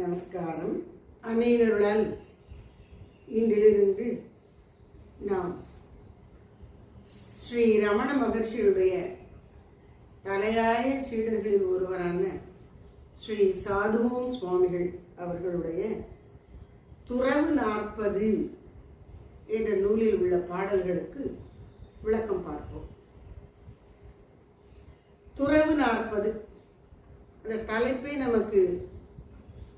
நமஸ்காரம். அனைவருடன் இன்றிலிருந்து நாம் ஸ்ரீ ரமண மகர்ஷியுடைய தலையாய சீடர்களில் ஒருவரான ஸ்ரீ சாதுவோம் சுவாமிகள் அவர்களுடைய துறவு நாற்பது என்ற நூலில் உள்ள பாடல்களுக்கு விளக்கம் பார்ப்போம். துறவு நாற்பது. அந்த தலைப்பே நமக்கு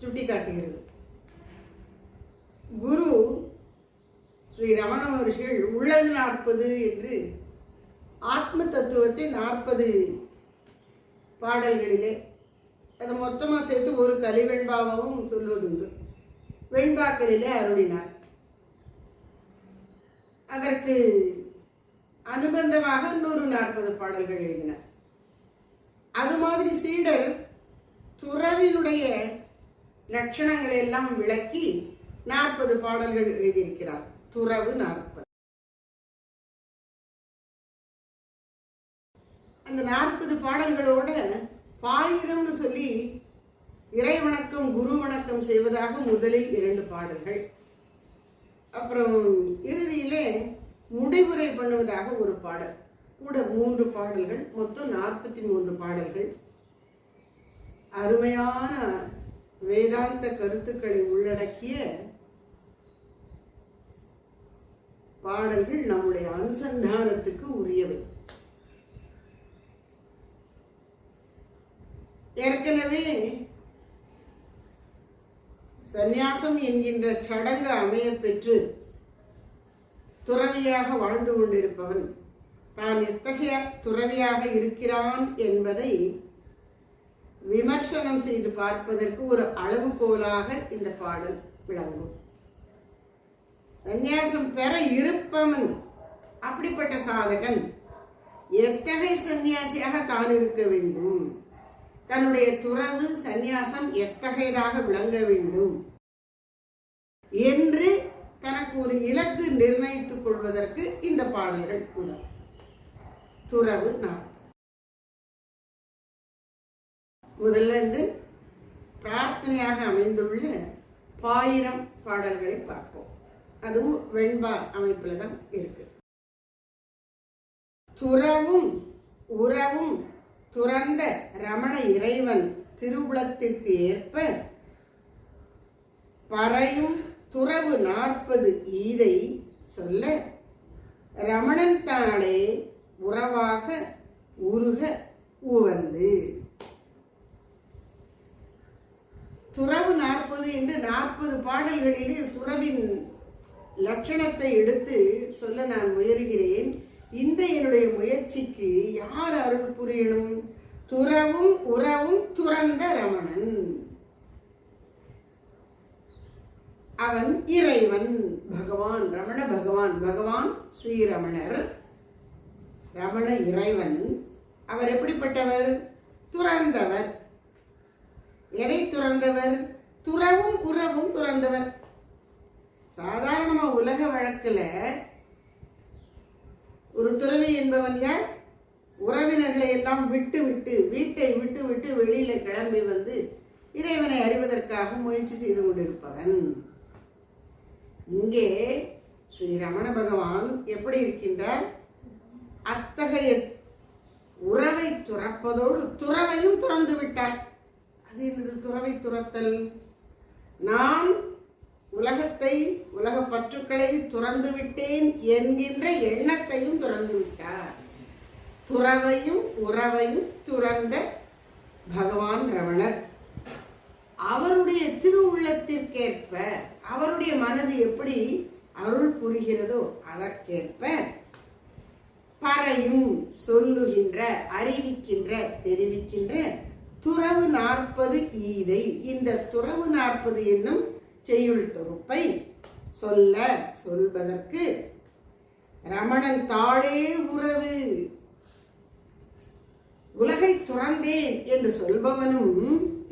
சுட்டிக்காட்டுகிறது. குரு ஸ்ரீ ரமண மகர்ஷிகள் உள்ளது நாற்பது என்று ஆத்ம தத்துவத்தை நாற்பது பாடல்களிலே அதை மொத்தமாக சேர்த்து ஒரு கலிவெண்பாவும் சொல்வதுண்டு. வெண்பாக்களிலே அருளினார். அதற்கு அனுபந்தமாக இன்னொரு நாற்பது பாடல்கள் எழுதினார். அது மாதிரி சீடர் துறவினுடைய லட்சணங்களை எல்லாம் விளக்கி நாற்பது பாடல்கள் எழுதியிருக்கிறார். துறவு நாற்பது. அந்த நாற்பது பாடல்களோட பாயிரம்னு சொல்லி இறை வணக்கம் குரு வணக்கம் செய்வதாக முதலில் இரண்டு பாடல்கள். அப்புறம் இறுதியிலே முடிவுரை பண்ணுவதாக ஒரு பாடல். கூட மூன்று பாடல்கள் மொத்தம் நாற்பத்தி மூன்று பாடல்கள். அருமையான வேதாந்த கருத்துக்களை உள்ளடக்கிய பாடல்கள் நம்முடைய அனுசந்தானத்துக்கு உரியவை. ஏற்கனவே சந்நியாசம் என்கின்ற சடங்கு அமைய பெற்று துறவியாக வாழ்ந்து கொண்டிருப்பவன் தான் எத்தகைய துறவியாக இருக்கிறான் என்பதை விமர்சனம் செய்து பார்ப்பதற்கு ஒரு அளவுகோலாக இந்த பாடல் விளங்கும். சந்நியாசம் பெற இருப்பவன் அப்படிப்பட்ட சாதகன் எத்தகைய சந்நியாசியாக தான் இருக்க வேண்டும்? தன்னுடைய துறவு சந்நியாசம் எத்தகையதாக விளங்க வேண்டும்? என்று தனக்கு ஒரு இலக்கு நிர்ணயித்துக் கொள்வதற்கு இந்த பாடல்கள் உதவும். துறவு நான் முதல்ல இருந்து பிரார்த்தனையாக அமைந்துள்ள பாயிரம் பாடல்களை பார்ப்போம். அதுவும் வெண்பா அமைப்புல தான் இருக்கு. துறவும் உறவும் துறந்த ரமண இறைவன் திருவுளத்திற்கு ஏற்ப பறையும் துறவு நாற்பது ஈதை சொல்ல ரமணன் தாளே உறவாக உருக உவந்து. துறவு நாற்பது என்று நாற்பது பாடல்களிலே துறவின் லட்சணத்தை எடுத்து சொல்ல நான் முயலுகிறேன். இந்த என்னுடைய முயற்சிக்கு யார் அருள் புரியணும்? துறவும் உறவும் துறந்த ரமணன். அவன் இறைவன். பகவான் ரமண பகவான் பகவான் ஸ்ரீரமணர். ரமண இறைவன். அவர் எப்படிப்பட்டவர்? துறந்தவர். எதை துறந்தவர்? துறவும் உறவும் துறந்தவர். சாதாரணமா உலக வழக்குல ஒரு துறவி என்பவன் யார்? உறவினர்களை எல்லாம் விட்டு விட்டு வீட்டை விட்டு விட்டு வெளியில கிளம்பி வந்து இறைவனை அறிவதற்காக முயற்சி செய்து கொண்டிருப்பவன். இங்கே ஸ்ரீ ரமண பகவான் எப்படி இருக்கின்றார்? அத்தகைய உறவை துறப்பதோடு துறவையும் துறந்து விட்டார். அது என்னது துறவை துறத்தல். நான் உலகத்தை உலக பற்றுக்களை துறந்து விட்டேன் என்கின்ற எண்ணத்தையும் துறந்து விட்டார். துறவையும் உறவையும் துறந்த பகவான் ரமணர் அவருடைய திருவுள்ளத்திற்கேற்ப அவருடைய மனது எப்படி அருள் புரிகிறதோ அதற்கேற்ப பறையும் சொல்லுகின்ற அறிவிக்கின்ற தெரிவிக்கின்ற துறவு நாற்பது ஈதை இந்த துறவு நாற்பது என்னும் செய்யுள் தொகுப்பை சொல்ல சொல்வதற்கு ரமணன் தாளே உறவு. உலகை துறந்தேன் என்று சொல்பவனும்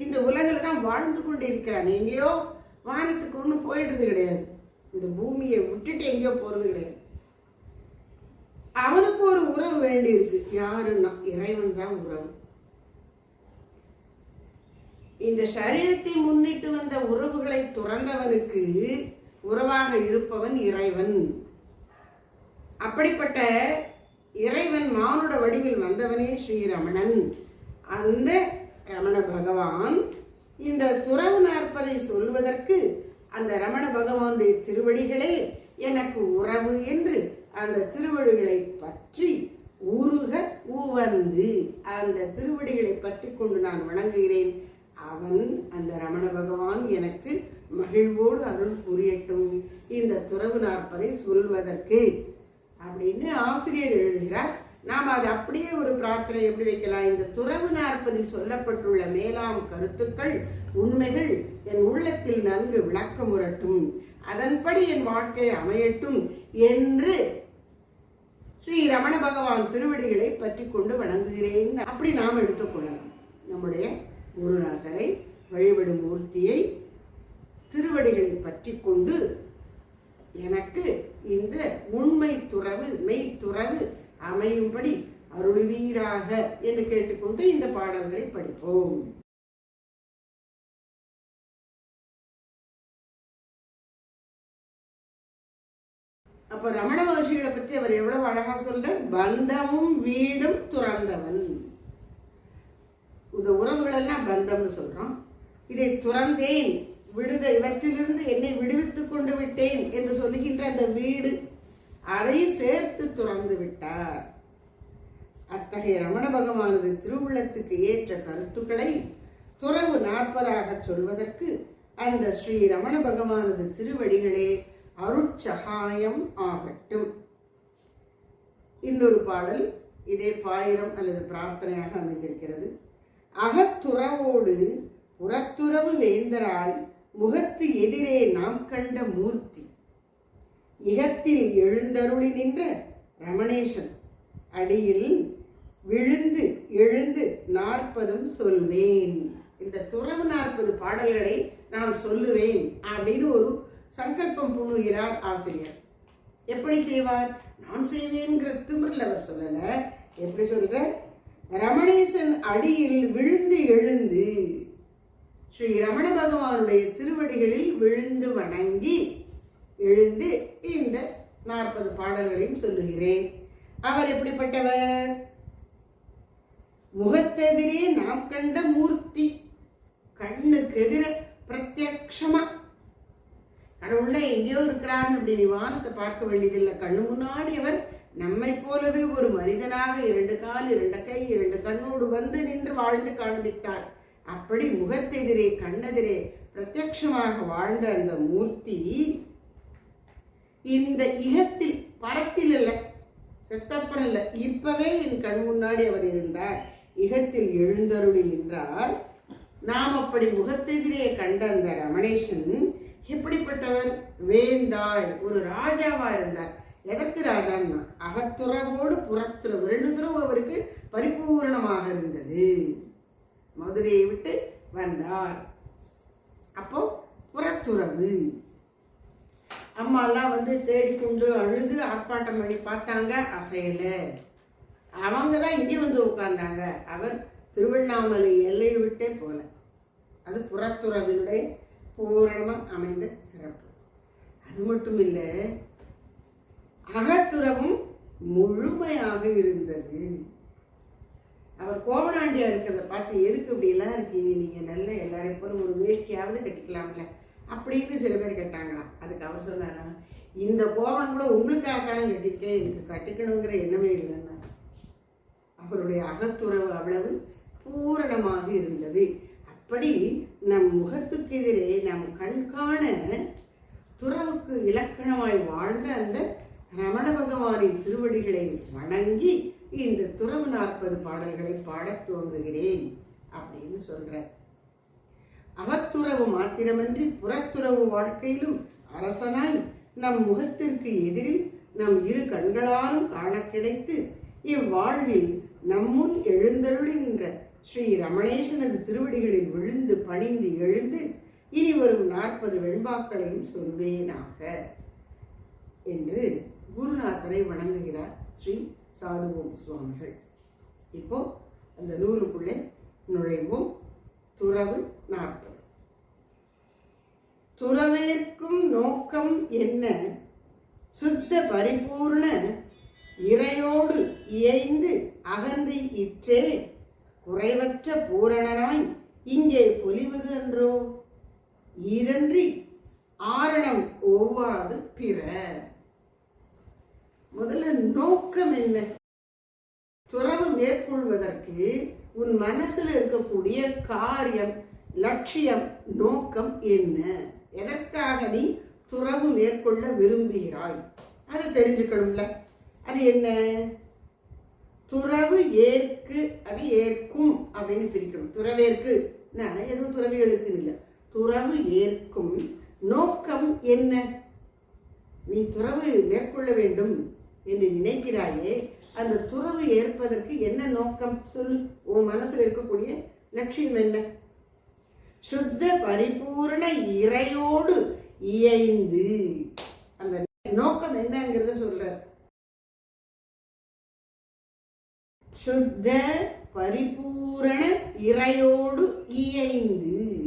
இந்த உலகில் தான் வாழ்ந்து கொண்டிருக்கிறான். எங்கேயோ வானத்துக்கு ஒன்றும் போயிடுறது கிடையாது. இந்த பூமியை விட்டுட்டு எங்கேயோ போகிறது கிடையாது. அவனுக்கு ஒரு உறவு வேண்டி இருக்கு யாருன்னா இறைவன் தான் உறவு. இந்த சரீரத்தை முன்னிட்டு வந்த உறவுகளை துறந்தவனுக்கு உறவாக இருப்பவன் இறைவன். அப்படிப்பட்ட இறைவன் மானுட வடிவில் வந்தவனே ஸ்ரீரமணன். அந்த ரமண பகவான் இந்த துறவு நாற்பதை சொல்வதற்கு அந்த ரமண பகவானுடைய திருவடிகளே எனக்கு உறவு என்று அந்த திருவடிகளை பற்றி உருக உவந்து அந்த திருவடிகளை பற்றி கொண்டு நான் வணங்குகிறேன். அவன் அந்த ரமண பகவான் எனக்கு மகிழ்வோடு அருள் புரியட்டும். இந்த துறவு நாற்பதை சொல்வதற்கு அப்படின்னு ஆசிரியர் எழுதுகிறார். நாம் அது அப்படியே ஒரு பிரார்த்தனை எப்படி வைக்கலாம்? இந்த துறவு நாற்பதில் சொல்லப்பட்டுள்ள மேலாம் கருத்துக்கள் உண்மைகள் என் உள்ளத்தில் நன்கு விளக்கமுறட்டும் அதன்படி என் வாழ்க்கை அமையட்டும் என்று ஸ்ரீ ரமண பகவான் திருவடிகளை பற்றி கொண்டு வணங்குகிறேன். அப்படி நாம் எடுத்துக்கொள்ளலாம் நம்முடைய குருநாதரை வழிபடும் மூர்த்தியை திருவடிகளை பற்றி கொண்டு எனக்கு இந்த உண்மை துறவு மெய்த்துறவு அமையும்படி அருள்வீராக என்று கேட்டுக்கொண்டு இந்த பாடல்களை படிப்போம். அப்ப ரமண மகர்ஷிகளை பற்றி அவர் எவ்வளவு அழகா சொல்ற பந்தமும் வீடும் துறந்தவன். பந்தம்னு சொல்றோம் இதை துறந்தேன் விடுத இவற்றிலிருந்து என்னை விடுவித்துக் கொண்டு விட்டேன் என்று சொல்லுகின்ற அந்த வீடு அதையும் சேர்த்து துறந்து விட்டார். அத்தகைய ரமண பகவானது திருவுள்ளத்துக்கு ஏற்ற கருத்துக்களை துறவு நாற்பதாக சொல்வதற்கு அந்த ஸ்ரீ ரமண பகவானது திருவடிகளே அருட்சகாயம் ஆகட்டும். இன்னொரு பாடல் இதே பாயிரம் அல்லது பிரார்த்தனையாக அமைந்திருக்கிறது. அகத்துறவோடு புறத்துறவு வேந்தராய் முகத்து எதிரே நாம் கண்ட மூர்த்தி. இகத்தில் எழுந்தருளி நின்ற ரமணேசன் அடியில் விழுந்து எழுந்து நாற்பதும் சொல்வேன். இந்த துறவு நாற்பது பாடல்களை நான் சொல்லுவேன் அப்படின்னு ஒரு சங்கல்பம் புணுகிறார் ஆசிரியர். எப்படி செய்வார்? நான் செய்வேன்கிற திமிரில் அவர் சொல்லலை. எப்படி சொல்கிற ரமணேசன் அடியில் விழுந்து எழுந்து ஸ்ரீ ரமண பகவானுடைய திருவடிகளில் விழுந்து வணங்கி எழுந்து இந்த நாற்பது பாடல்களையும் சொல்லுகிறேன். அவர் எப்படிப்பட்டவர்? முகத்தெதிரே நாம் கண்ட மூர்த்தி கண்ணுக்கு எதிர பிரத்யக்ஷமா. கடவுள்ல எங்கேயோ இருக்கிறார் அப்படி நீ வானத்தை பார்க்க வேண்டியதில்லை. கண்ணு முன்னாடி அவர் நம்மை போலவே ஒரு மனிதனாக இரண்டு கால் இரண்டு கை இரண்டு கண்ணோடு வந்து நின்று வாழ்ந்து காண்பித்தார். அப்படி முகத்தெதிரே கண்ணெதிரே பிரத்யக்ஷமாக வாழ்ந்த அந்த மூர்த்தி இந்த இகத்தில் பரத்தில் இல்லை செத்தப்பன் இல்லை இப்பவே என் கண் முன்னாடி அவர் இருந்தார். இகத்தில் எழுந்தருளி நின்றார். நாம் அப்படி முகத்தெதிரே கண்ட அந்த ரமணேசன் எப்படிப்பட்டவர்? வேந்தாள் ஒரு ராஜாவா இருந்தார். எதற்கு ராஜான்னா அகத்துறவோடு புறத்துற ரெண்டு துறவு அவருக்கு பரிபூரணமாக இருந்தது. மதுரையை விட்டு வந்தார். அப்போ புறத்துறவு. அம்மாலாம் வந்து தேடிக்கொண்டு அழுது ஆர்ப்பாட்டம் பண்ணி பார்த்தாங்க அசையல. அவங்க தான் இங்கே வந்து உட்கார்ந்தாங்க. அவர் திருவண்ணாமலை எல்லையை விட்டே போல. அது புறத்துறவினுடைய பூரணமாக அமைந்த சிறப்பு. அது மட்டும் இல்லை அகத்துறவும் முழுமையாக இருந்தது. அவர் கோவனாண்டியா இருக்கிறத பார்த்து எதுக்கு இப்படி எல்லாம் இருக்கீங்க? நீங்க நல்ல எல்லாரையும் போல ஒரு வேஷ்டியாவது கட்டிக்கலாம்ல. அப்படின்னு சில பேர் கேட்டாங்களாம். அதுக்கு அவர் சொன்னாரா இந்த கோபம் கூட உங்களுக்காக தான் எனக்கு கட்டிக்கணுங்கிற எண்ணமே இல்லைன்னா. அவருடைய அகத்துறவு அவ்வளவு பூரணமாக இருந்தது. அப்படி நம் முகத்துக்கு எதிரே நம் கண்காண துறவுக்கு இலக்கணமாய் வாழ்ந்த அந்த ரமண பகவானின் திருவடிகளை வணங்கி இந்த துறவு நாற்பது பாடல்களை பாடத் துவங்குகிறேன் அப்படின்னு சொல்ற அகத்துறவு மாத்திரமன்றி புறத்துறவு வாழ்க்கையிலும் அரசனாய் நம் முகத்திற்கு எதிரில் நம் இரு கண்களாலும் காண கிடைத்து இவ்வாழ்வில் நம்முன் எழுந்தருளின்ற ஸ்ரீ ரமணேசனது திருவடிகளில் விழுந்து பணிந்து எழுந்து இனி வரும் நாற்பது வெண்பாக்களையும் சொல்வேனாக என்று குருநாதரை வணங்குகிறார் ஸ்ரீ சாதுவோம் சுவாமிகள். இப்போ அந்த நூலுக்குள்ளே நுழைவோம். துறவு நாற்பது. துறவேற்கும் நோக்கம் என்ன? சுத்த பரிபூர்ண இறையோடு இயைந்து அகந்து இற்றே குறைவற்ற பூரணனாய் இங்கே பொலிவது என்றோ இதன்றி ஆரணம் ஒவ்வாது பிற. முதல்ல நோக்கம் என்ன? துறவு மேற்கொள்வதற்கு உன் மனசுல இருக்கக்கூடிய காரியம் லட்சியம் நோக்கம் என்ன? எதற்காக நீ துறவு மேற்கொள்ள விரும்புகிறாய்? அதை தெரிஞ்சுக்கணும்ல. அது என்ன? துறவு ஏற்கு அப்படி ஏற்கும் அப்படின்னு பிரிக்கணும். துறவேற்கு எதுவும் துறவிகளுக்கு இல்லை. துறவு ஏற்கும். நோக்கம் என்ன? நீ துறவு மேற்கொள்ள வேண்டும். என்று நினைக்கிறாயே அந்த துறவு ஏற்பதற்கு என்ன நோக்கம் சொல்லு? உன் மனசுல இருக்கக்கூடிய லட்சியம் என்ன? சுத்த பரிபூரண இறையோடு இயைந்து. அந்த நோக்கம் என்னங்கிறத சொல்றார். சுத்த பரிபூரண இறையோடு இயைந்து.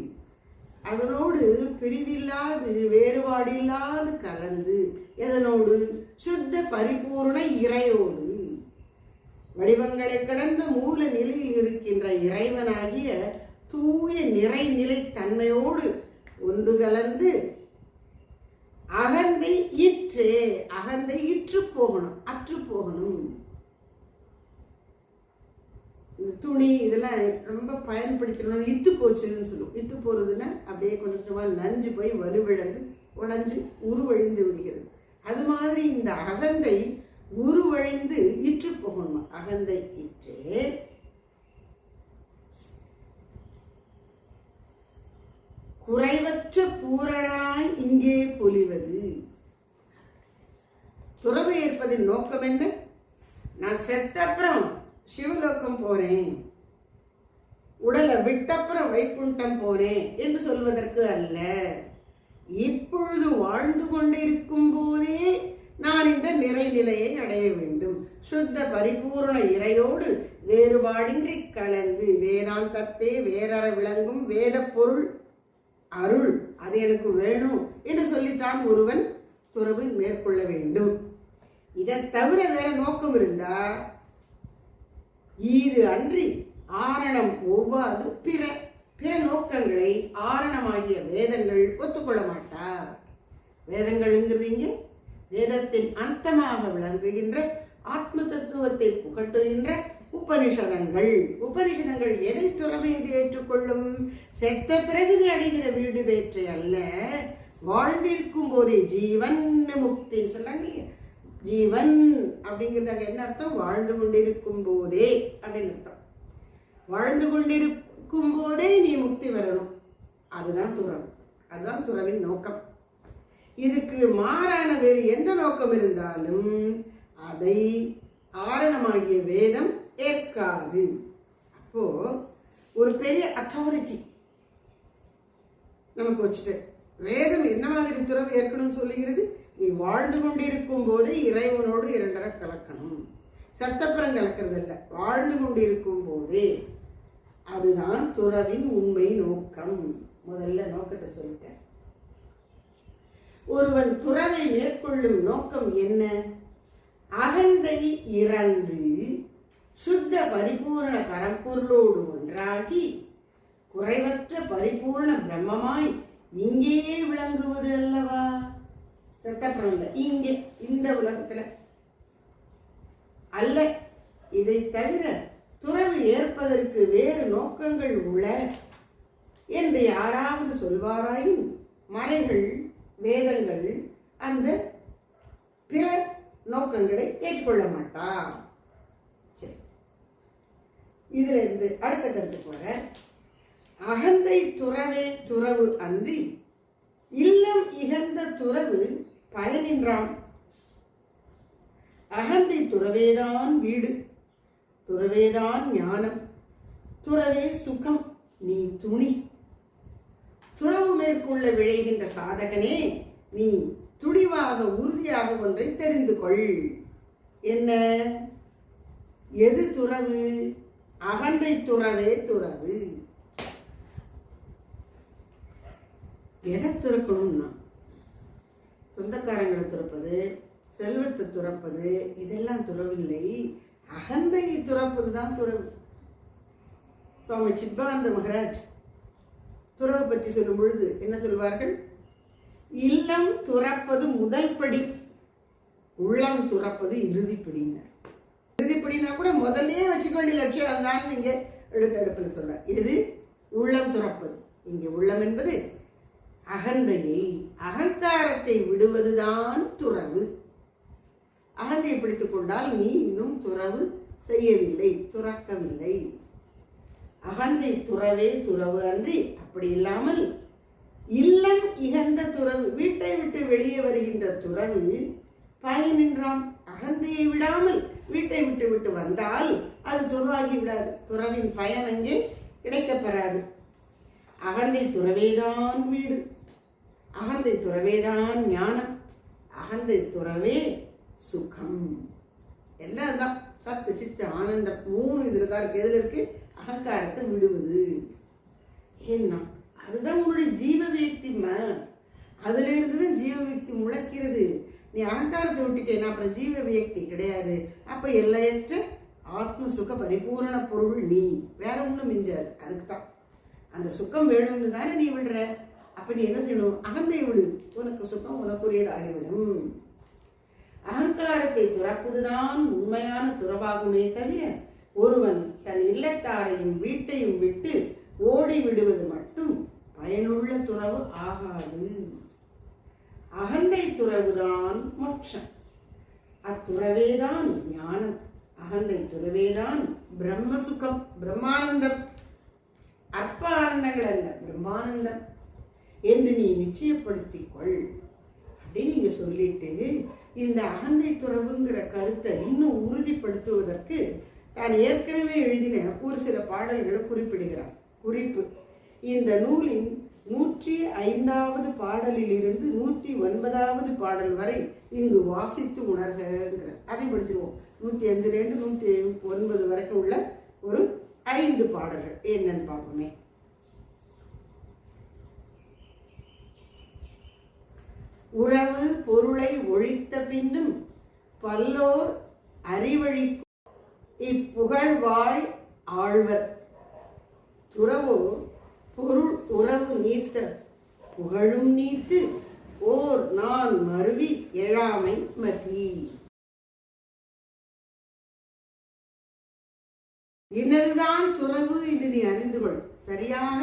அதனோடு பிரிவில்லாது வேறுபாடில்லாது கலந்து எதனோடு? சுத்த பரிபூர்ண இறையோடு. வடிவங்களை கடந்த மூல நிலையில் இருக்கின்ற இறைவனாகிய தூய நிறைநிலை தன்மையோடு ஒன்று கலந்து அகந்தை இற்றே அகந்தை இற்று போகணும் அற்று போகணும். துணி இதெல்லாம் ரொம்ப பயன்படுத்தணும் இத்து போச்சுன்னு சொல்லுவோம் இத்து போகிறதுல அப்படியே கொஞ்சம் கொஞ்சமாக நஞ்சு போய் வலுவிழந்து உடஞ்சி உருவழிந்து விடுகிறது. அது மாதிரி இந்த அகந்தை உருவழிந்து இற்று போகணும். அகந்தை இற்றே. குறைவற்ற பூரணாய் இங்கே பொலிவது. துறவு ஏற்பதின் நோக்கம் என்ன? நான் செத்த அப்புறம் சிவலோகம் போறேன். உடலை விட்டப்புறம் வைகுண்டம் போறேன் என்று சொல்வதற்கு அல்ல. இப்பொழுது வாழ்ந்து கொண்டிருக்கும் போதே நான் இந்த நிறைநிலையை அடைய வேண்டும். சுத்த பரிபூரண இறையோடு வேறுபாடின்றி கலந்து வேதாந்தத்தே வேறற விளங்கும் வேத பொருள் அருள் அது எனக்கு வேணும் என்று சொல்லித்தான் ஒருவன் துறவு மேற்கொள்ள வேண்டும். இதை தவிர வேற நோக்கம் இருந்தா இது அன்றி ஆரணம் ஒவ்வாது பிற பிற நோக்கங்களை ஆரணமாகிய வேதங்கள் ஒத்துக்கொள்ள மாட்டா. வேதங்கள்ங்கிறது இங்கே வேதத்தின் அந்தமாக விளங்குகின்ற ஆத்ம தத்துவத்தை புகட்டுகின்ற உபனிஷதங்கள். உபனிஷதங்கள் எதை துறவு என்று ஏற்றுக்கொள்ளும்? செத்த பிறகு நீ அடைகிற வீடு வேற்றை அல்ல. வாழ்ந்திருக்கும் போதே ஜீவன் முக்தி சொல்றாங்க இல்லையா? ஜீவன் அப்படிங்கிறதாக என்ன அர்த்தம்? வாழ்ந்து கொண்டிருக்கும் போதே அப்படின்னு அர்த்தம். வாழ்ந்து கொண்டிருக்கும் போதே நீ முக்தி வரணும் அதுதான் துறவு. அதுதான் துறவின் நோக்கம். இதுக்கு மாறான வேறு எந்த நோக்கம் இருந்தாலும் அதை ஆரணமாகிய வேதம் ஏற்காது. அப்போ ஒரு பெரிய அத்தாரிட்டி நமக்கு வச்சுட்டு வேதம் என்ன மாதிரி துறவு ஏற்கணும்னு சொல்லுகிறது? நீ வாழ்ந்து கொண்டிருக்கும் போது இறைவனோடு இரண்டரை கலக்கணும். சத்தப்புறம் கலக்கிறது இல்லை வாழ்ந்து கொண்டிருக்கும் போதே அதுதான் துறவின் உண்மை நோக்கம். முதல்ல நோக்கத்தை சொல்லிட்டேன் ஒருவன் துறவை மேற்கொள்ளும் நோக்கம் என்ன? அகந்தை இறந்து சுத்த பரிபூரண பரம்பொருளோடு ஒன்றாகி குறைவற்ற பரிபூர்ண பிரம்மமாய் இங்கேயே விளங்குவது அல்லவா? சட்டப்புறம் இல்லை இங்கே இந்த உலகத்துல அல்ல. இதை தவிர துறவு ஏற்பதற்கு வேறு நோக்கங்கள் உள்ள என்று யாராவது சொல்வாராயின் மறைகள் வேதங்கள் அந்த பிற நோக்கங்களை ஏற்றுக்கொள்ள மாட்டா. சரி. இதுல இருந்து அடுத்த கருத்து போற. அகந்தை துறவே துறவு அன்றி இல்லம் இகந்த துறவு பயனின்றான் அகந்தை துறவேதான் வீடு துறவேதான் ஞானம் துறவே சுகம் நீ துணி. துறவு மேற்கொள்ள விழைகின்ற சாதகனே நீ துணிவாக உறுதியாக ஒன்றை தெரிந்து கொள். என்ன? எது துறவு? அகந்தை துறவே துறவு. எதை துறக்கணும்னா? சொந்தக்காரங்களை துறப்பது செல்வத்தை துறப்பது இதெல்லாம் துறவில்லை. அகந்தையை துறப்பது தான் துறவு. சுவாமி சித்பானந்த மகராஜ் துறவு பற்றி சொல்லும் பொழுது என்ன சொல்வார்கள்? இல்லம் துறப்பது முதல் படி உள்ளம் துறப்பது இறுதிப்படினார் இறுதிப்படினா கூட முதல்லயே வச்சுக்க வேண்டிய லட்சியம் அதுதான் இங்கே எடுத்த எடுப்பில் சொல்ற இது உள்ளம் துறப்பது. இங்கே உள்ளம் என்பது அகந்தையை அகங்காரத்தை விடுவதுதான் துறவு. அகந்தை பிடித்துக் கொண்டால் நீ இன்னும் துறவு செய்யவில்லை துறக்கவில்லை. அகந்தை துறவே துறவு அன்றி அப்படி இல்லாமல் இல்லம் இகந்த துறவு வீட்டை விட்டு வெளியே வருகின்ற துறவு பயனின்றான் அகந்தையை விடாமல் வீட்டை விட்டு விட்டு வந்தால் அது துறவாகி விடாது. துறவின் பயன் அங்கே கிடைக்கப்பெறாது. அகந்தை துறவேதான் வீடு. அகந்தை துறவேதான் ஞானம் அகந்தை துறவே சுகம். எல்லாம் தான் சத்து சித்து ஆனந்தம் மூணு இதில் தான் இருக்கு. எதில் இருக்கு? அகங்காரத்தை விடுவது. என்ன அதுதான் உன்னுடைய ஜீவ வியக்திமா அதுல இருந்துதான் ஜீவ வியக்தி முளைக்கிறது. நீ அகங்காரத்தை விட்டுட்டேன்னா அப்புறம் ஜீவ வியக்தி கிடையாது. அப்ப எல்லையற்ற ஆத்ம சுக பரிபூரண பொருள் நீ. வேற ஒண்ணும் மிஞ்சாது. அதுக்கு தான் அந்த சுகம் வேணும்னு தானே நீ விடுற. அப்ப நீ என்ன செய்யணும்? அகந்தை விடு. உனக்கு சுகம் உனக்குரியதாகிவிடும் அகங்காரத்தை துறப்பதுதான் உண்மையான துறவாகுமே தவிர ஒருவன் தன் இல்லத்தாரையும் வீட்டையும் விட்டு ஓடி விடுவது மட்டும் பயனுள்ள துறவு ஆகாது. அகந்தை துறவுதான் மோட்சம். அத்துறவேதான் ஞானம். அகந்தை துறவேதான் பிரம்ம சுகம் பிரம்மானந்தம். அற்ப ஆனந்தங்கள் அல்ல பிரம்மானந்தம். என்று நீ நிச்சயப்படுத்திக் கொள் அப்படின்னு நீங்கள் சொல்லிட்டு இந்த அகந்தை துறவுங்கிற கருத்தை இன்னும் உறுதிப்படுத்துவதற்கு தான் ஏற்கனவே எழுதின ஒரு சில பாடல்களை குறிப்பிடுகிறார் குறிப்பு இந்த நூலின் நூற்றி ஐந்தாவது பாடலிலிருந்து நூற்றி ஒன்பதாவது பாடல் வரை இங்கு வாசித்து உணர்கிற அதை படிச்சிருவோம். நூற்றி அஞ்சுலேருந்து நூற்றி ஒன்பது வரைக்கும் உள்ள ஒரு ஐந்து பாடல்கள். என்னன்னு பார்ப்போமே. உறவு பொருளை ஒழித்த பின்னும் பல்லோர் அறிவழி இப்புகழ்வாய் ஆழ்வர். துறவோ பொருள் உறவு நீத்த புகழும் நீத்து ஓர் நான் மருவி எழாமை மதி. இன்னதுதான் துறவு என்று நீ அறிந்து கொள். சரியாக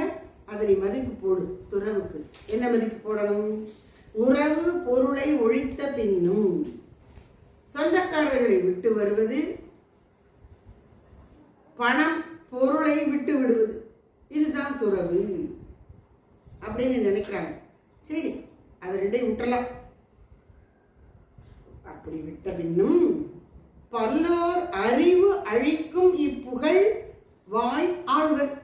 அதனை மதிப்பு போடு துறவுக்கு. என்ன மதிப்பு போடணும்? உறவு பொருளை ஒழித்த பின்னும் சொந்தக்காரர்களை விட்டு வருவது பணம் பொருளை விட்டு விடுவது. இதுதான் துறவு அப்படின்னு நினைக்கிறாங்க. சரி அதை ரெண்டையும் விட்டுறலாம். அப்படி விட்ட பின்னும் பல்லோர் அறிவு அழிக்கும் இப்புகழ் வாய் ஆழ்வர்.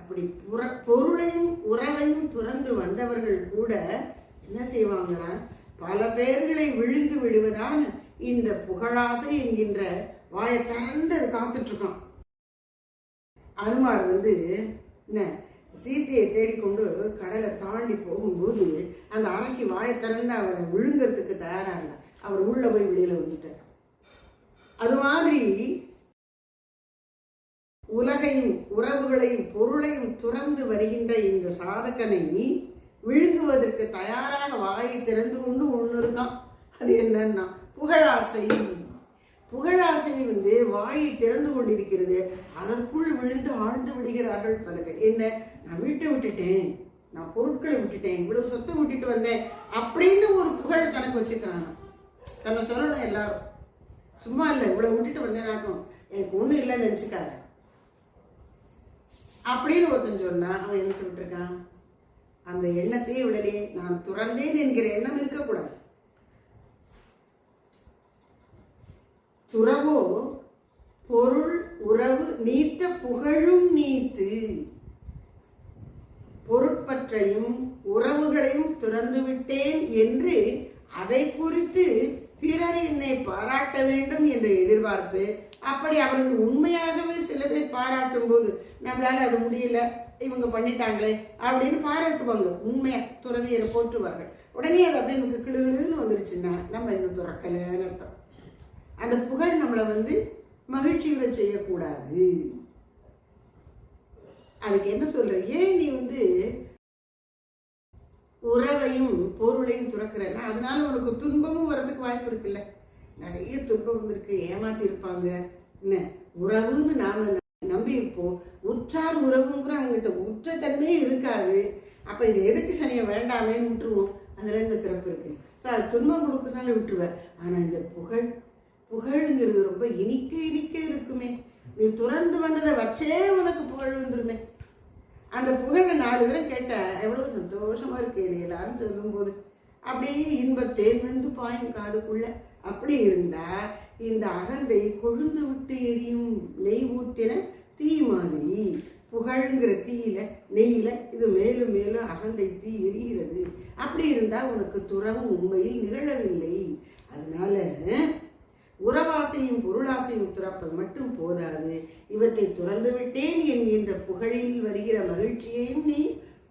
அப்படி புற பொருளையும் உறவையும் துறந்து வந்தவர்கள் கூட என்ன செய்வாங்கன்னா பல பேர்களை விழுங்கி விடுவதான இந்த புகழாசை என்கின்ற வாயை திறந்து காத்துட்டு இருக்கான். அனுமார் வந்து என்ன சீத்தையை தேடிக்கொண்டு கடலை தாண்டி போகும்போது அந்த அறைக்கு வாயை திறந்து அவரை விழுங்கிறதுக்கு தயாரா இருந்தார் அவர் உள்ள போய் வெளியில வந்துட்டார். அது மாதிரி உலகையும் உறவுகளையும் பொருளையும் துறந்து வருகின்ற இந்த சாதகனை விழுங்குவதற்கு தயாராக வாயை திறந்து கொண்டு ஒன்று இருக்கான் அது என்னன்னா புகழாசை புகழாசை வந்து வாயை திறந்து கொண்டிருக்கிறது. அதற்குள் விழுந்து ஆழ்ந்து விடுகிறார்கள் பல பேர் என்ன? நான் வீட்டை விட்டுட்டேன். நான் பொருட்களை விட்டுட்டேன். இவ்வளவு சொத்தை விட்டுட்டு வந்தேன். அப்படின்னு ஒரு புகழ் கணக்கு வச்சுக்கிறாங்க. தன்னை சொல்லணும் எல்லாரும். சும்மா இல்லை இவ்வளவு விட்டுட்டு வந்தேனாக்கும் எனக்கு ஒன்றும் இல்லைன்னு நினைச்சுக்காத. அப்படின்னு ஒருத்தன் சொன்னா அவன் என்ன விட்டுருக்கான்? அந்த எண்ணத்தை உடனே நான் துறந்தேன் என்கிற எண்ணம் இருக்கக்கூடாது. துறவோ? பொருள் உறவு நீத்த புகழும் நீத்து. பொருட்பற்றையும் உறவுகளையும் துறந்து விட்டேன் என்று அதை குறித்து பிறர் என்னை பாராட்ட வேண்டும் என்ற எதிர்பார்ப்பு அப்படி அவர்கள் உண்மையாகவே சில பேர் பாராட்டும் போது நம்மளால அது முடியல. இவங்க பண்ணிட்டாங்களே அப்படின்னு பாராட்டுவாங்க. உண்மையா துறவியரை போற்றுவார்கள். உடனே அது அப்படியே நமக்கு கிளுகிழுன்னு வந்துருச்சுன்னா நம்ம இன்னும் துறக்கலைன்னு அர்த்தம். அந்த புகழ் நம்மளை வந்து மகிழ்ச்சியுற செய்யக்கூடாது. அதுக்கு என்ன சொல்ற? ஏன் நீ வந்து உறவையும் பொருளையும் துறக்கிறன்னா அதனால உனக்கு துன்பமும் வர்றதுக்கு வாய்ப்பு இருக்குல்ல. நிறைய துன்பம் இருக்கு. ஏமாத்தி இருப்பாங்க என்ன? உறவுன்னு நாம நம்பி இருப்போம். உற்றார் உறவுங்கிற அவங்ககிட்ட உற்ற தன்மையே இருக்காது. அப்போ இது எதுக்கு சனியை வேண்டாமே விட்டுருவோம். அதுல ரெண்டு சிறப்பு இருக்கு. ஸோ அது துன்பம் கொடுக்கறனால விட்டுருவேன் ஆனால் இந்த புகழ் புகழ்ங்கிறது ரொம்ப இனிக்க இனிக்க இருக்குமே. நீ துறந்து வந்ததை வச்சே உனக்கு புகழ் வந்துருமே. அந்த புகழை நாலு தடவை கேட்டால் எவ்வளோ சந்தோஷமா இருக்கு இது எல்லாரும் சொல்லும்போது. அப்படியே இன்பத்தேன் வந்து பாயும் காதுக்குள்ள. அப்படி இருந்தா இந்த அகந்தை கொழுந்து விட்டு எரியும் நெய் ஊத்தின தீ மாதிரி புகழ்ங்கிற தீயில நெய்யில இது மேலும் மேலும் அகந்தை தீ எரிகிறது. அப்படி இருந்தா உனக்கு துறவு உண்மையில் நிகழவில்லை. அதனால உறவாசையும் பொருளாசையும் துறப்பது மட்டும் போதாது. இவற்றை துறந்து விட்டேன் என்கின்ற புகழில் வருகிற மகிழ்ச்சியையும் நீ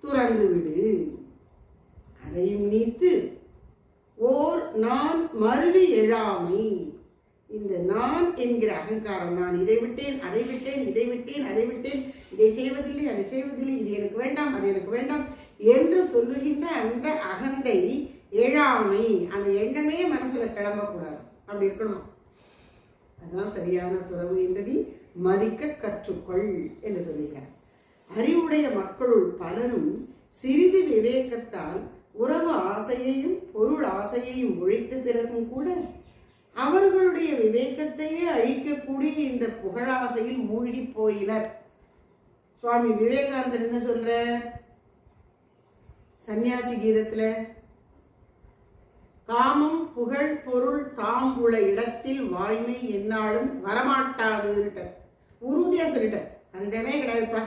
துறந்து விடு. அதையும் நீத்து ஓர் நான் மருவி எழாமை. இந்த நான் என்கிற அகங்காரம். நான் இதை விட்டேன் அதை விட்டேன் இதை விட்டேன் அதை விட்டேன். இதை செய்வதில்லை அதை செய்வதில்லை. இது எனக்கு வேண்டாம் அது எனக்கு வேண்டாம் என்று சொல்லுகின்ற அந்த அகந்தை எழாமை அந்த எண்ணமே மனசுல கிளம்பக்கூடாது. அப்படி இருக்கணும்? அதுதான் சரியான துறவு என்று நீ மதிக்க கற்றுக்கொள் என்று சொல்லுகிறார் அறிவுடைய மக்களுள் பலரும் சிறிது விவேகத்தால் உறவு ஆசையையும் பொருள் ஆசையையும் ஒழித்த பிறகும் கூட அவர்களுடைய விவேகத்தையே அழிக்கக்கூடிய இந்த புகழாசையில் மூழ்கி போயினர் சுவாமி விவேகானந்தர் என்ன சொல்ற? சன்னியாசி கீதத்துல காமம் புகழ் பொருள் தாம் உள்ள இடத்தில் வாய்மை என்னாலும் வரமாட்டாதுன்னுட்ட உறுதியா சொல்லிட்ட. அந்தமே கிடையாதுப்பா.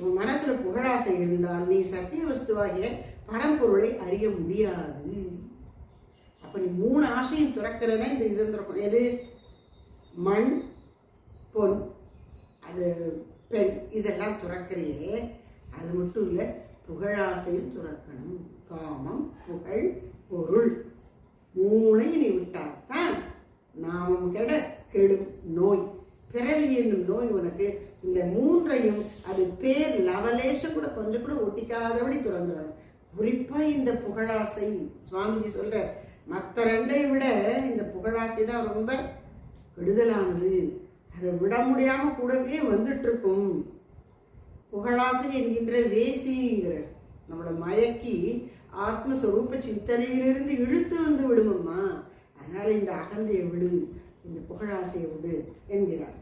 உன் மனசுல புகழாசை இருந்தால் நீ சத்திய வஸ்துவாகிய பரம்பொருளை அறிய முடியாது. அப்போ நீ மூணு ஆசையும் திறக்கிறனே இந்த இது இருந்திருக்கும். எது? மண் பொன் அது பெண். இதெல்லாம் துறக்கிறையே. அது மட்டும் இல்லை புகழாசையும் துறக்கணும். காமம் புகழ் பொருள். மூளையை நீ விட்டால்தான் நாமம் கெட கெடும் நோய். பிறவி என்னும் நோய் உனக்கு இந்த மூன்றையும் அது பேர் லவலேசம் கூட கொஞ்சம் கூட ஒட்டிக்காதபடி துறந்துடணும். குறிப்பாக இந்த புகழாசை சுவாமிஜி சொல்கிறார் மற்ற ரெண்டையும் விட இந்த புகழாசை தான் ரொம்ப விடுதலானது அதை விட முடியாமல் கூடவே வந்துட்டுருக்கும். புகழாசி புகழாசை என்கின்ற வேசிங்கிற நம்மளை மயக்கி ஆத்மஸ்வரூப சிந்தனையிலிருந்து இழுத்து வந்து விடுமம்மா. அதனால் இந்த அகந்தையை விடு இந்த புகழாசையை விடு என்கிறார்.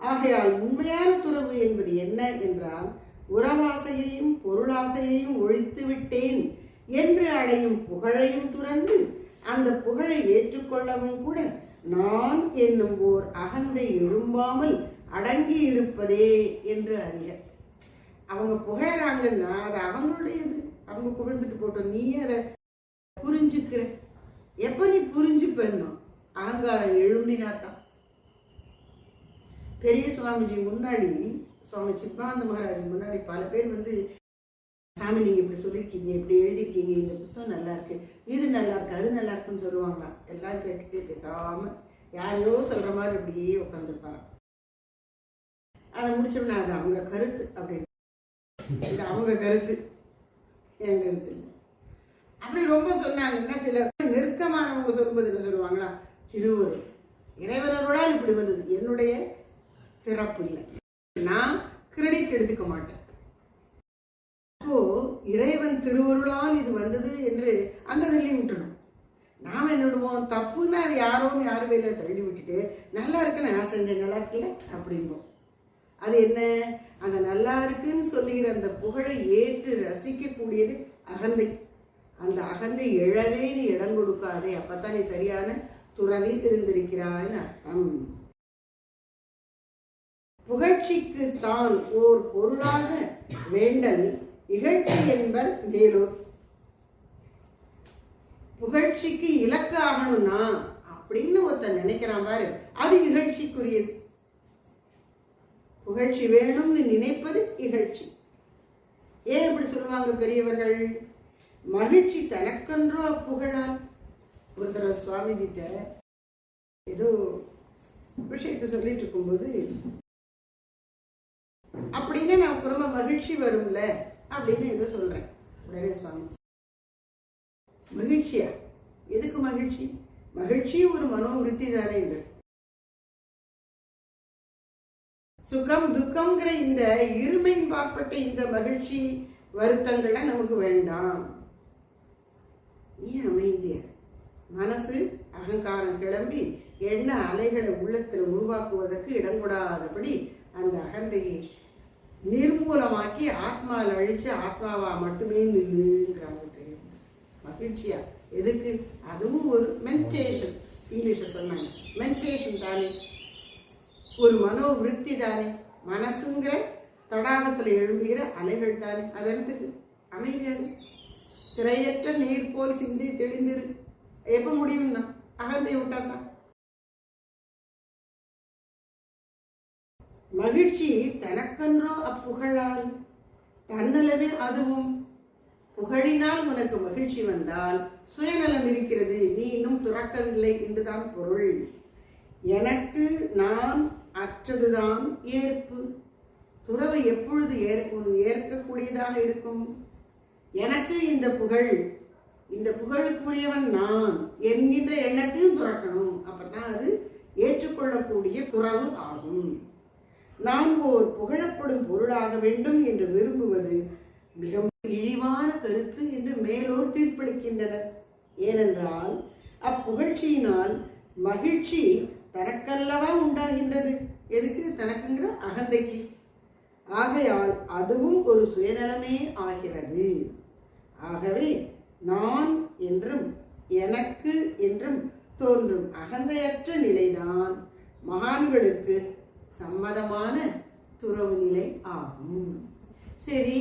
ஆகையால் உண்மையான துறவு என்பது என்ன என்றால் உறவாசையையும் பொருளாசையையும் ஒழித்து விட்டேன். என்று அடையும் புகழையும் துறந்து அந்த புகழை ஏற்றுக்கொள்ளவும் கூட நான் என்னும் ஓர் அகந்தை எழும்பாமல் அடங்கி இருப்பதே என்று அறிய. அவங்க புகழறாங்கன்னா அது அவங்களுடையது. அவங்க புகழ்ந்துட்டு போட்டோம். நீ அதை புரிஞ்சுக்கிற. எப்ப நீ புரிஞ்சுப்பேன்னா? அகங்காரம் எழும்பினாத்தான். பெரிய சுவாமிஜி முன்னாடி சுவாமி சித்பானந்த மகாராஜ் முன்னாடி பல பேர் வந்து சாமி நீங்க இப்படி சொல்லியிருக்கீங்க இப்படி எழுதியிருக்கீங்க இந்த புஸ்தகம் நல்லா இருக்கு இது நல்லா இருக்கு அது நல்லா இருக்குன்னு சொல்லுவாங்களாம் எல்லாம் கேட்டுட்டு பேசாம யாரையோ சொல்ற மாதிரி அப்படியே உட்காந்துருப்பாங்க அதை முடிச்சோம்னா அது அவங்க கருத்து அப்படின்னு. இது அவங்க கருத்து என் இல்லை. அப்படி ரொம்ப சொன்னாங்கன்னா சில நெருக்கமானவங்க சொல்லும்போது என்ன சொல்லுவாங்களா? திருவருள். இறைவனருளால் இப்படி வந்தது. என்னுடைய சிறப்பு இல்லை. நான் கிரெடிட் எடுத்துக்க மாட்டேன். அப்போ இறைவன் திருவருளால் இது வந்தது என்று அங்க தள்ளி விட்டுணும் நாம என்ன விடுவோம் தப்புன்னா அது யாரோன்னு யாரும் இல்லை தள்ளி விட்டுட்டு நல்லா இருக்குன்னு நான் செஞ்சேன் நல்லா இருக்குல்ல? அப்படிம்போம். அது என்ன? அந்த நல்லா இருக்குன்னு சொல்லுகிற அந்த புகழை ஏற்று ரசிக்கக்கூடியது அகந்தை. அந்த அகந்தை இழவே நீ இடம் கொடுக்காதே அப்பத்தான் நீ சரியான துறவில் இருந்திருக்கிறான்னு அர்த்தம். புகழ்ச்சிக்கு தான் ஓர் பொருளாக வேண்டல். இகழ்ச்சி என்பர் வேலூர் புகழ்ச்சிக்கு இலக்கு ஆகணும்னா அப்படின்னு ஒருத்தன் நினைக்கிறான் பாரு அது இகழ்ச்சிக்குரியது. புகழ்ச்சி வேணும்னு நினைப்பது இகழ்ச்சி. ஏன் இப்படி சொல்லுவாங்க பெரியவர்கள்? மகிழ்ச்சி தனக்கன்றோ புகழால். ஒரு தடவை சுவாமிஜிட்ட ஏதோ விஷயத்தை சொல்லிட்டு இருக்கும்போது அப்படின்னு நமக்கு ரொம்ப மகிழ்ச்சி வரும்ல? அப்படின்னு ஏதோ சொல்றேன். உடனே சுவாமிஜி மகிழ்ச்சியா? எதுக்கு மகிழ்ச்சி? மகிழ்ச்சி ஒரு மனோவிருத்தி தானே சுகம் துக்கம்ங்கிற இந்த இருமையின் பார்ப்பட்ட இந்த மகிழ்ச்சி வருத்தங்கள்லாம் நமக்கு வேண்டாம். ஏன் அமைதிய? மனசு அகங்காரம் கிளம்பி எண்ண அலைகளை உள்ளத்தில் உருவாக்குவதற்கு இடம் கூடாதபடி அந்த அகந்தையை நிர்மூலமாக்கி ஆத்மாவில் அழிச்சு ஆத்மாவா மட்டுமே நில்லுங்கிறாங்க மகிழ்ச்சியா? எதுக்கு? அதுவும் ஒரு மென்டேஷன் இங்கிலீஷில் சொன்னாங்க. மென்டேஷன் தானே? ஒரு மனோவிருத்தி தானே? மனசுங்கிற தடாகத்தில் எழும்புகிற அலைகள் தானே? அது என்னத்துக்கு? அமைதியாது திரையற்ற நீர் போல் சிந்தி தெளிந்திரு. எப்போ முடியும்னா? அகந்தை விட்டாதான் மகிழ்ச்சி தனக்கன்றோ அப்புகழால். தன்னலவே அதுவும். புகழினால் உனக்கு மகிழ்ச்சி வந்தால் சுயநலம் இருக்கிறது. நீ இன்னும் துறக்கவில்லை என்றுதான் பொருள். எனக்கு நான் அற்றதுதான் ஏற்பு. துறவு எப்பொழுது ஏற்பு ஏற்கக்கூடியதாக இருக்கும்? எனக்கு இந்த புகழ் இந்த புகழுக்குரியவன் நான் என்கின்ற எண்ணத்தையும் துறக்கணும். அப்பதான் அது ஏற்றுக்கொள்ளக்கூடிய துறவு ஆகும். நாம் ஓர் புகழப்படும் பொருளாக வேண்டும் என்று விரும்புவது மிகவும் இழிவான கருத்து என்று மேலோர் தீர்ப்பளிக்கின்றனர். ஏனென்றால் அப்புகழ்ச்சியினால் மகிழ்ச்சி தனக்கல்லவா உண்டாகின்றது. எதுக்கு? தனக்குங்கிற அகந்தைக்கு. ஆகையால் அதுவும் ஒரு சுயநலமே ஆகிறது. ஆகவே நான் என்றும் எனக்கு என்றும் தோன்றும் அகந்தையற்ற நிலைதான் மகான்களுக்கு சம்மதமான துறவு நிலை ஆகும். சரி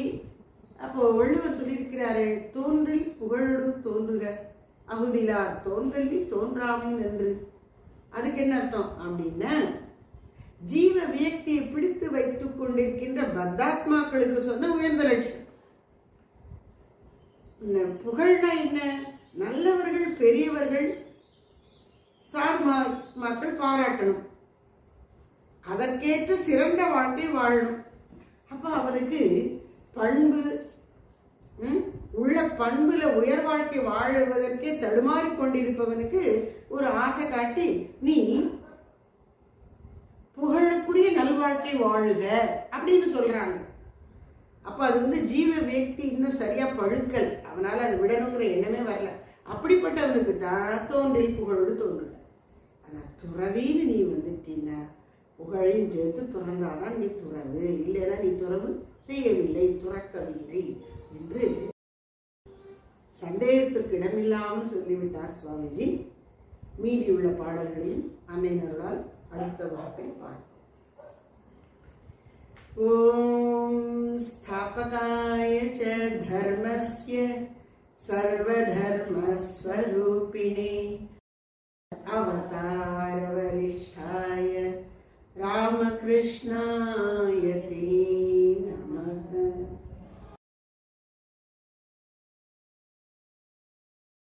அப்போ வள்ளுவர் சொல்லியிருக்கிறாரே தோன்றில் புகழோடு தோன்றுக அகுதிலார் தோன்றலில் தோன்றாமை என்று. அதுக்கு என்ன அர்த்தம்? அப்படின்னா ஜீவ வியக்தியை பிடித்து வைத்துக் கொண்டிருக்கின்ற பத்தாத்மாக்களுக்கு சொன்ன உயர்ந்த லட்சம் என்ன, புகழ்னா என்ன? நல்லவர்கள் பெரியவர்கள் சார் மக்கள் பாராட்டணும். அதற்கேற்ற சிறந்த வாழ்க்கை வாழணும். அப்ப அவனுக்கு பண்பு ம், உள்ள பண்புல உயர் வாழ்க்கை வாழ்வதற்கே தடுமாறி கொண்டிருப்பவனுக்கு ஒரு ஆசை காட்டி நீ புகழுக்குரிய நல்வாழ்க்கை வாழுக அப்படின்னு சொல்றாங்க. அப்ப அது வந்து ஜீவ வியக்தி இன்னும் சரியா பழுக்கல். அவனால அதை விடணுங்கிற எண்ணமே வரல. அப்படிப்பட்டவனுக்கு தான் தோன்றில் புகழோடு தோன்றுக ஆனா துறவின்னு நீ வந்துட்டீன்னா புகழையும் சேர்த்து துறந்தாதான் நீ துறவு இல்லைன்னா நீ துறவு செய்யவில்லை துறக்கவில்லை என்று சந்தேகத்திற்கு இடமில்லாமல் சொல்லிவிட்டார் சுவாமிஜி மீதியுள்ள பாடல்களையும் அன்னையினர்களால் அடுத்த வகுப்பில் பார்ப்போம் ॐ स्थापकाय च धर्मस्य सर्वधर्मस्वरूपिणे अवतार रामकृष्णाय ते।